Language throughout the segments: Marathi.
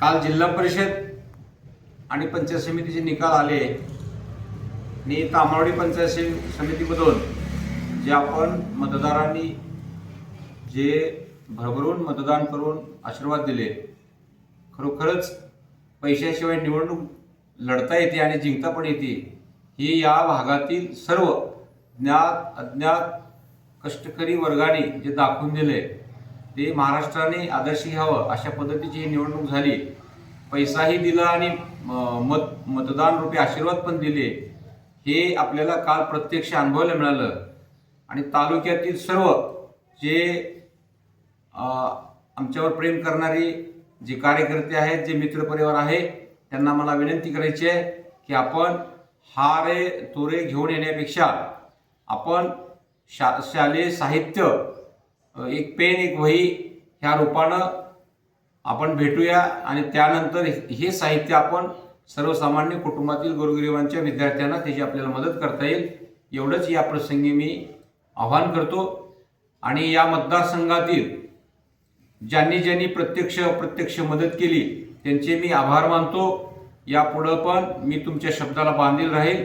काल जिल्हा परिषद आणि पंचायत समितीचे निकाल आले आणि तामावडी पंचायत समितीमधून जे आपण मतदारांनी जे भरभरून मतदान करून आशीर्वाद दिले खरोखरच पैशाशिवाय निवडणूक लढता येते आणि जिंकता पण येते हे या भागातील सर्व ज्ञात अज्ञात कष्टकरी वर्गाने जे दाखवून दिले ते महाराष्ट्राने आदर्शी घ्यावं अशा पद्धतीची ही निवडणूक झाली. पैसाही दिला आणि म- मत मतदान रूपी आशीर्वाद पण दिले. हे आपल्याला काल प्रत्यक्ष अनुभवायला मिळालं. आणि तालुक्यातील सर्व जे आमच्यावर प्रेम करणारे जे कार्यकर्ते आहेत जे मित्रपरिवार आहे त्यांना मला विनंती करायची आहे की आपण हारे तोरे घेऊन येण्यापेक्षा आपण शा शालेय साहित्य एक पेन एक वही ह्या रूपानं आपण भेटूया आणि त्यानंतर हे साहित्य आपण सर्वसामान्य कुटुंबातील गोरगरिबांच्या विद्यार्थ्यांना त्याची आपल्याला मदत करता येईल. एवढंच या प्रसंगी मी आवाहन करतो. आणि या मतदारसंघातील ज्यांनी ज्यांनी प्रत्यक्ष अप्रत्यक्ष मदत केली त्यांचे मी आभार मानतो. यापुढं पण मी तुमच्या शब्दाला बांधील राहील.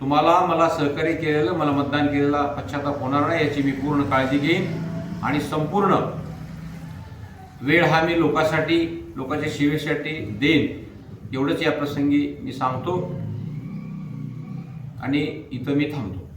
तुम्हाला मला सहकार्य केलेलं मला मतदान केलेला पश्चाताप होणार नाही याची मी पूर्ण काळजी घेईन. आणि संपूर्ण वेळ हा मी लोकांसाठी लोकांच्या सेवेसाठी देईन. एवढंच या प्रसंगी मी सांगतो आणि इथं मी थांबतो.